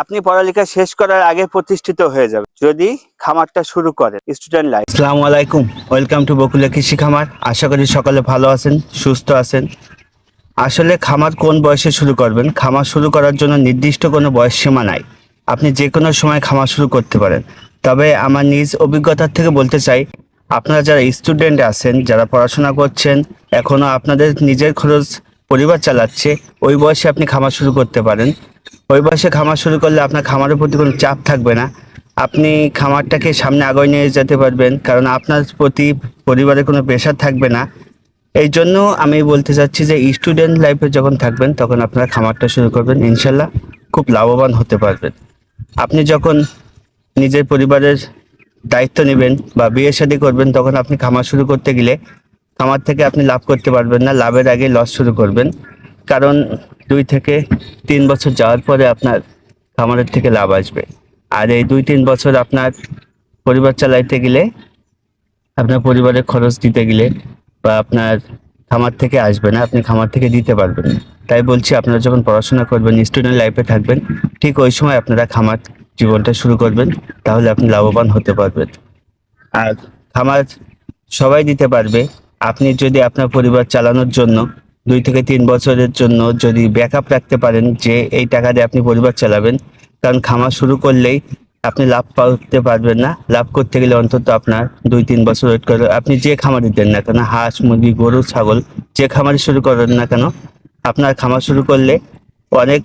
আপনি পড়ালেখা শেষ করার আগে প্রতিষ্ঠিত হয়ে যাবে যদি খামারটা শুরু করেন স্টুডেন্ট লাইফ আসসালামু আলাইকুম। ওয়েলকাম টু বকুলা কৃষি খামার। আশা করি সকলে ভালো আছেন, সুস্থ আছেন। আসলে খামার কোন বয়সে শুরু করবেন? খামার শুরু করার জন্য নির্দিষ্ট কোনো বয়স সীমা নাই। আপনি যে কোনো সময় খামার শুরু করতে পারেন। তবে আমার নিজ অভিজ্ঞতার থেকে বলতে চাই, আপনারা যারা স্টুডেন্ট আছেন, যারা পড়াশোনা করছেন এখনও আপনাদের নিজের খরচ পরিবার চালাচ্ছে, ওই বয়সে আপনি খামার শুরু করতে পারেন। ওই বয়সে খামার শুরু করলে আপনার খামারের প্রতি কোনো চাপ থাকবে না। আপনি খামারটাকে সামনে আগায় নিয়ে যেতে পারবেন, কারণ আপনার প্রতি পরিবারের কোনো প্রেশার থাকবে না। এই জন্য আমি বলতে চাচ্ছি যে স্টুডেন্ট লাইফে যখন থাকবেন, তখন আপনারা খামারটা শুরু করবেন। ইনশাল্লাহ খুব লাভবান হতে পারবেন। আপনি যখন নিজের পরিবারের দায়িত্ব নেবেন বা বিয়ে শাদী করবেন, তখন আপনি খামার শুরু করতে গেলে খামার থেকে আপনি লাভ করতে পারবেন না। লাভের আগে লস শুরু করবেন। কারণ দুই থেকে তিন বছর যাওয়ার পরে আপনার খামারের থেকে লাভ আসবে। আর এই দুই তিন বছর আপনার পরিবার চালাইতে গেলে, আপনার পরিবারের খরচ দিতে গেলে বা আপনার খামার থেকে আসবে না, আপনি খামার থেকে দিতে পারবেন তাই বলছি, আপনারা যখন পড়াশোনা করবেন স্টুডেন্ট লাইফে থাকবেন, ঠিক ওই সময় আপনারা খামার জীবনটা শুরু করবেন, তাহলে আপনি লাভবান হতে পারবেন। আর খামার সবাই দিতে পারবে, আপনি যদি আপনার পরিবার চালানোর জন্য দুই থেকে তিন বছরের জন্য যদি ব্যাকআপ রাখতে পারেন যে এই টাকা দিয়ে আপনি পরিবার চালাবেন, কারণ খামার শুরু করলেই আপনি লাভ পাতে পারবেন না। লাভ করতে গেলে অন্তত আপনার দুই তিন বছর ওয়েট করে আপনি যে খামারই দেন না কেন, হাঁস, মুরগি, গরু, ছাগল, যে খামারই শুরু করেন না কেন, আপনার খামার শুরু করলে অনেক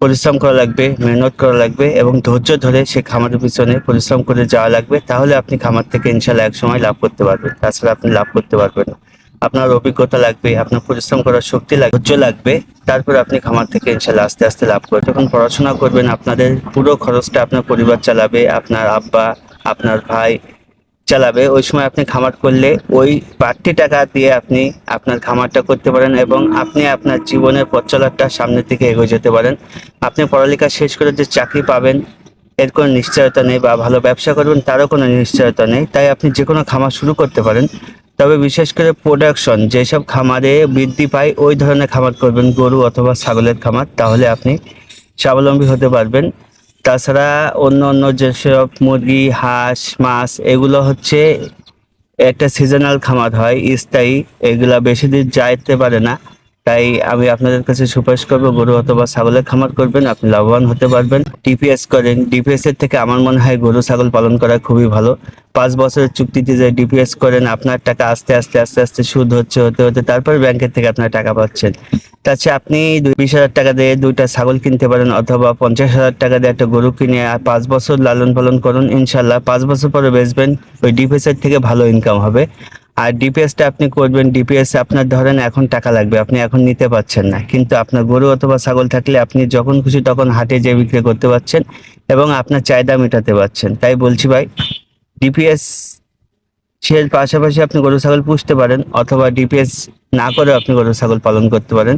পরিশ্রম করা লাগবে, মেহনত করা লাগবে এবং ধৈর্য ধরে সে খামারের পিছনে পরিশ্রম করে যাওয়া লাগবে। তাহলে আপনি খামার থেকে ইনশাল্লাহ এক সময় লাভ করতে পারবেন। তাছাড়া আপনি লাভ করতে পারবেন না। আপনার অভিজ্ঞতা লাগবে, আপনার পরিশ্রম করার শক্তি লাগবে, ধৈর্য লাগবে, তারপর আপনি খামার থেকে ইনশাল্লাহ আস্তে আস্তে লাভ করবেন। যখন পড়াশোনা করবেন, আপনাদের পুরো খরচটা আপনার পরিবার চালাবে, আপনার আব্বা, আপনার ভাই চালাবে। ওই সময় আপনি খামার করলে ওই বাড়তি টাকা দিয়ে আপনি আপনার খামারটা করতে পারেন এবং আপনি আপনার জীবনের পথ সামনের দিকে এগিয়ে যেতে পারেন। আপনি পড়ালেখা শেষ করে যে চাকরি পাবেন, এর কোনো নিশ্চয়তা নেই বা ভালো ব্যবসা করবেন, তারও কোনো নিশ্চয়তা নেই। তাই আপনি যে কোনো খামার শুরু করতে পারেন। তবে বিশেষ করে প্রোডাকশন যেসব খামারে বৃদ্ধি পায়, ওই ধরনের খামার করবেন, গরু অথবা ছাগলের খামার, তাহলে আপনি স্বাবলম্বী হতে পারবেন। তাছাড়া অন্য অন্য যেসব মুরগি, হাঁস, মাছ, এগুলো হচ্ছে একটা সিজনাল খামার হয়, স্থায়ী, এগুলা বেশি দিন যাইতে পারে না। তাই আমি আপনাদের কাছে সুপারিশ করব, গরু অথবা ছাগলের খামার করবেন, আপনি লাভবান হতে পারবেন। ডিপিএস করেন। ডিপিএস এর থেকে আমার মনে হয় গরু, ছাগল পালন করা খুবই ভালো। পাঁচ বছরের চুক্তিতে যে ডিপিএস করেন, আপনার টাকা আস্তে আস্তে আস্তে আস্তে সুদ হচ্ছে, হতে হতে তারপর ব্যাংকের থেকে আপনার টাকা পাচ্ছেন। তাছাড়া আপনি দুই বিশ হাজার টাকা দিয়ে দুইটা ছাগল কিনতে পারেন অথবা পঞ্চাশ হাজার টাকা দিয়ে একটা গরু কিনে আর পাঁচ বছর লালন পালন করুন, ইনশাল্লাহ। পাঁচ বছর পরে বেচবেন, ওই ডিপিএস এর থেকে ভালো ইনকাম হবে। আর ডিপিএসটা আপনি করবেন ডিপিএস আপনার ধরেন এখন টাকা লাগবে, আপনি এখন নিতে পারছেন না। কিন্তু আপনার গরু অথবা ছাগল থাকলে আপনি যখন খুশি তখন হাটে যেয়ে বিক্রি করতে পারছেন এবং আপনার চাহিদা মেটাতে পারছেন। তাই বলছি ভাই ডিপিএস সে পাশাপাশি আপনি গরু, ছাগল পুষতে পারেন অথবা ডিপিএস না করেও আপনি গরু, ছাগল পালন করতে পারেন।